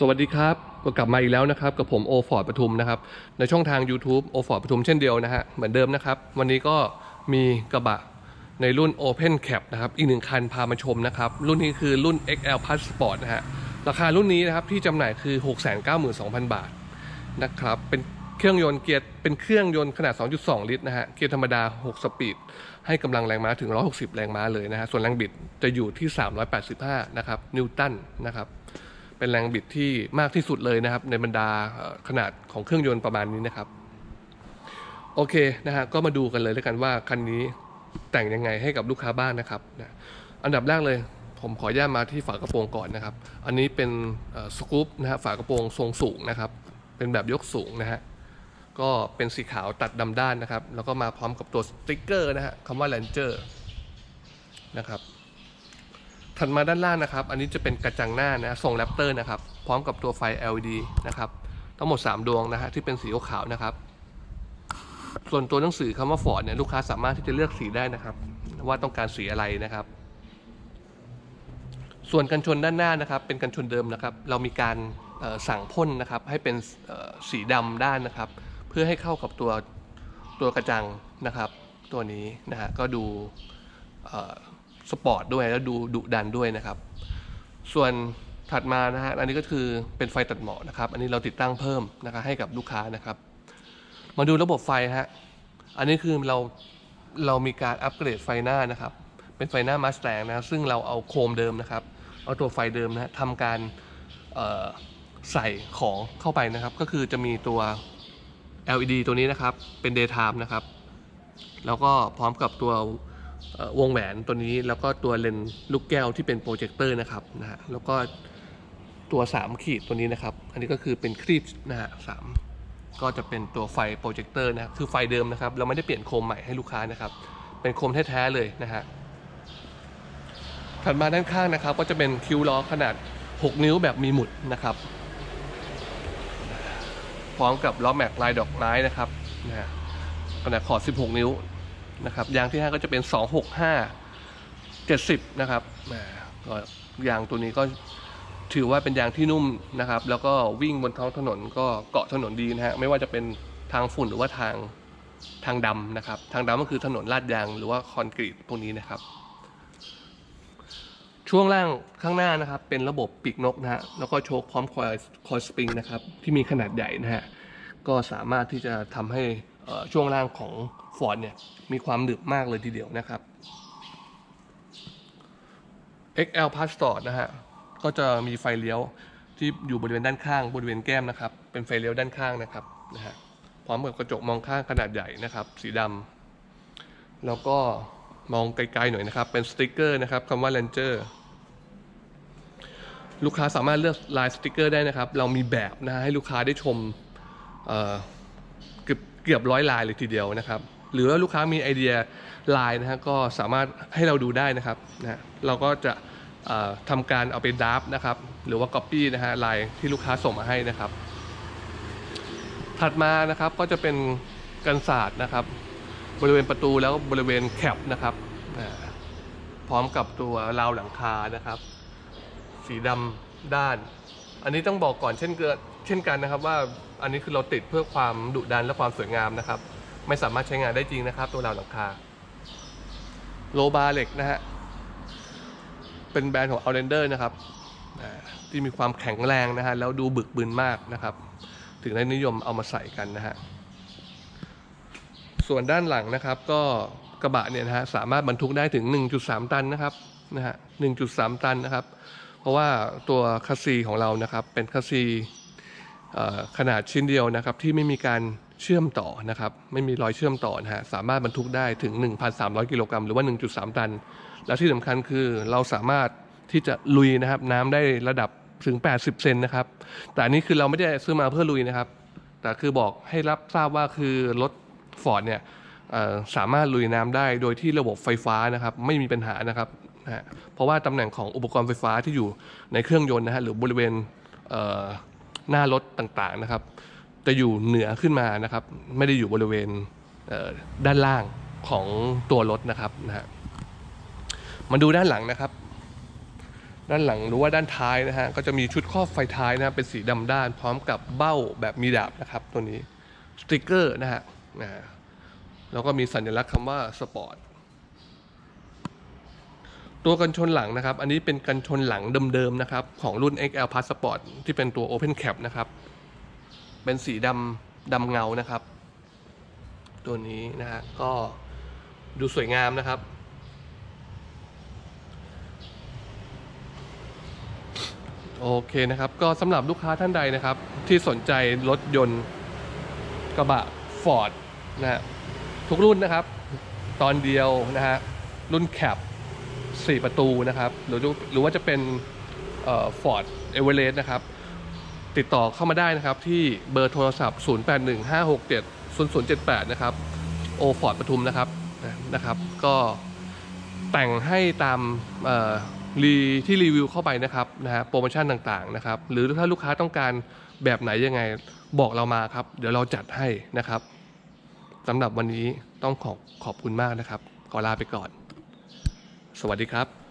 สวัสดีครับ ก็กลับมาอีกแล้วนะครับ กับผมโอฟอร์ดปทุมนะครับ ในช่องทาง YouTube โอฟอร์ดปทุมเช่นเดียวนะฮะ เหมือนเดิมนะครับ วันนี้ก็มีกระบะในรุ่น Open Cap นะครับ อีกหนึ่งคันพามาชมนะครับ รุ่นนี้คือรุ่น XL Plus Sport นะฮะ ราคารุ่นนี้นะครับที่จำหน่ายคือ 692,000 บาทนะครับ เป็นเครื่องยนต์เกียร์เป็นเครื่องยนต์ขนาด 2.2 ลิตรนะฮะ เกียร์ธรรมดา 6 สปีด ให้กำลังแรงม้าถึง 160 แรงม้าเลยนะฮะ ส่วนแรงบิดจะอยู่ที่ 385 นะครับ นิวตันนะครับ เป็นแรงบิดที่มากที่สุดเลยนะครับ ในบรรดาขนาดของเครื่องยนต์ประมาณนี้นะครับ โอเคนะฮะก็มาดูกันเลยแล้วกันว่าคันนี้แต่งยังไงให้กับลูกค้าบ้างนะครับนะอันดับแรกเลยผมขออนุญาตมาที่ฝากระโปรงก่อนนะครับ อันนี้เป็นสกู๊ปนะฮะฝากระโปรงทรงสูงนะครับ เป็นแบบยกสูงนะฮะก็เป็นสีขาวตัดดำด้านนะครับ แล้วก็มาพร้อมกับตัวสติ๊กเกอร์นะฮะคำว่า Ranger นะครับ ถัดมาด้านล่างนะครับ อันนี้จะเป็นกระจังหน้านะทรงแรปเตอร์นะครับ พร้อมกับตัวไฟ LED นะครับ ทั้งหมด 3 ดวงนะฮะที่เป็นสีขาวนะครับ ส่วนตัวหนังสือคำว่าฟอร์ดเนี่ยลูกค้าสามารถที่จะเลือกสีได้นะครับ ว่าต้องการสีอะไรนะครับ ส่วนกันชนด้านหน้านะครับ เป็นกันชนเดิมนะครับ เรามีการสั่งพ่นนะครับ ให้เป็นสีดำด้านนะครับ เพื่อให้เข้ากับตัวตัวกระจังนะครับ ตัวนี้นะฮะก็ดู สปอร์ตด้วยแล้วดูดุดันด้วยนะครับ ส่วนถัดมานะฮะอันนี้ก็คือเป็นไฟตัดหมอกนะครับ อันนี้เราติดตั้งเพิ่มนะครับให้กับลูกค้านะครับ มาดูระบบไฟฮะอันนี้คือเราเรามีการอัปเกรดไฟหน้านะครับ เป็นไฟหน้ามาสแตงนะซึ่งเราเอาโคมเดิมนะครับ เอาตัวไฟเดิมนะทำการใส่ของเข้าไปนะครับ ก็คือจะมีตัว LED ตัวนี้นะครับเป็น daytime นะครับ แล้วก็พร้อมกับตัว วงแหวนตัวนี้แล้วก็ตัวเลนส์ลูกแก้วที่เป็นโปรเจคเตอร์นะครับนะฮะแล้วก็ตัว 3 ขีดตัวนี้นะครับ อันนี้ก็คือเป็นครีบนะฮะสามก็จะเป็นตัวไฟโปรเจคเตอร์นะครับคือไฟเดิมนะครับ เราไม่ได้เปลี่ยนโคมใหม่ให้ลูกค้านะครับ เป็นโคมแท้ๆเลยนะฮะถัดมาด้านข้างนะครับ ก็จะเป็นคิ้วล้อขนาด 6 นิ้วแบบมีหมุดนะครับพร้อมกับล้อแม็กลายดอกไม้นะครับนะฮะขนาดขอด 16 นิ้ว นะครับยางที่ 5 ก็จะเป็น 265 70 นะครับก็ยางตัวนี้ก็ถือว่าเป็นยางที่นุ่มนะครับ แล้วก็วิ่งบนท้องถนนก็เกาะถนนดีนะฮะไม่ว่าจะเป็นทางฝุ่นหรือว่าทางทางดำนะครับ ทางดำก็คือถนนลาดยางหรือว่าคอนกรีตพวกนี้นะครับ ช่วงล่างข้างหน้านะครับ เป็นระบบปีกนกนะฮะแล้วก็โชคพร้อมคอยคอยสปริงนะครับ ที่มีขนาดใหญ่นะฮะก็สามารถที่จะทำให้ ช่วงล่างของฟอร์ดเนี่ยมีความหนึบมากเลยทีเดียวนะครับ XL Passport นะฮะก็จะมีไฟเลี้ยวที่อยู่บริเวณด้านข้างบริเวณแก้มนะครับ เป็นไฟเลี้ยวด้านข้างนะครับนะฮะพร้อมกับกระจกมองข้างขนาดใหญ่นะครับ สีดำแล้วก็มองไกลๆหน่อยนะครับ เป็นสติกเกอร์นะครับคำว่า Ranger ลูกค้าสามารถเลือกลายสติกเกอร์ได้นะครับ เรามีแบบนะฮะให้ลูกค้าได้ชม เกือบเกือบร้อยลายเลยทีเดียวนะครับ หรือว่าลูกค้ามีไอเดียลายนะฮะก็สามารถให้เราดูได้นะครับนะเราก็จะเอ่อทำการเอาไปดับนะครับหรือว่า Copy นะฮะลายที่ลูกค้าส่งมาให้นะครับ ถัดมานะครับก็จะเป็นกันศาสตร์นะครับ บริเวณประตูแล้วบริเวณแคปนะครับอ่าพร้อมกับตัวราวหลังคานะครับ สีดำด้าน อันนี้ต้องบอกก่อนเช่นเกิน เช่นกันนะครับว่าอันนี้คือเราติดเพื่อความดุดันและความสวยงามนะครับ ไม่สามารถใช้งานได้จริงนะครับ ตัวราวหลังคาโลบาเหล็กนะฮะเป็นแบรนด์ของ Outlander นะครับที่มีความแข็งแรงนะฮะแล้วดูบึกบึนมากนะครับ ถึงได้นิยมเอามาใส่กันนะฮะส่วนด้านหลังนะครับ ก็กระบะเนี่ยนะฮะสามารถบรรทุกได้ถึง 1.3 ตันนะครับนะฮะ1.3 ตันนะครับ เพราะว่าตัวคัสซีของเรานะครับ เป็นคัสซี ขนาดชิ้นเดียวนะครับที่ไม่มีการเชื่อมต่อนะครับไม่มีรอยเชื่อมต่อนะฮะสามารถบรรทุกได้ถึง 1,300 กิโลกรัมหรือว่า 1.3 ตัน และที่สำคัญคือเราสามารถที่จะลุยนะครับน้ำได้ระดับถึง 80 เซนนะครับ แต่อันนี้คือเราไม่ได้ซื้อมาเพื่อลุยนะครับ แต่คือบอกให้รับทราบว่าคือรถฟอร์ดเนี่ยสามารถลุยน้ำได้โดยที่ระบบไฟฟ้านะครับ ไม่มีปัญหานะครับนะเพราะว่าตำแหน่งของอุปกรณ์ไฟฟ้าที่อยู่ในเครื่องยนต์นะฮะหรือบริเวณ หน้ารถต่างๆนะครับ จะอยู่เหนือขึ้นมานะครับ ไม่ได้อยู่บริเวณเด้านล่างของตัวรถนะครับนะฮะมาดูด้านหลังนะครับ ด้านหลังหรือว่าด้านท้ายนะฮะก็จะมีชุดครอบไฟท้ายนะเป็นสีดำด้าน พร้อมกับเบ้าแบบมีดาบนะครับ ตัวนี้สติกเกอร์นะฮะอ่าแล้วก็มีสัญลักษณ์คำว่าสปอร์ต ตัวกันชนหลังนะครับ อันนี้เป็นกันชนหลังเดิมๆนะครับ ของรุ่น XL Passport ที่เป็นตัว Open Cap นะครับ เป็นสีดำดำเงานะครับ ตัวนี้นะฮะก็ดูสวยงามนะครับ โอเคนะครับ ก็สำหรับลูกค้าท่านใดนะครับ ที่สนใจรถยนต์กระบะ Ford นะฮะทุกรุ่นนะครับ ตอนเดียวนะฮะรุ่นแคป สี่ประตูนะครับ หรือหรือว่าจะเป็นฟอร์ดเอเวอเรสต์นะครับ ติดต่อเข้ามาได้นะครับ ที่เบอร์โทรศัพท์ 0815670078 นะครับโอฟอร์ดปทุมนะครับนะครับ ก็แต่งให้ตามรีที่รีวิวเข้าไปนะครับนะฮะโปรโมชั่นต่างๆนะครับ หรือถ้าลูกค้าต้องการแบบไหนยังไงบอกเรามาครับ เดี๋ยวเราจัดให้นะครับสำหรับวันนี้ต้องขอขอบคุณมากนะครับ ขอลาไปก่อน สวัสดีครับ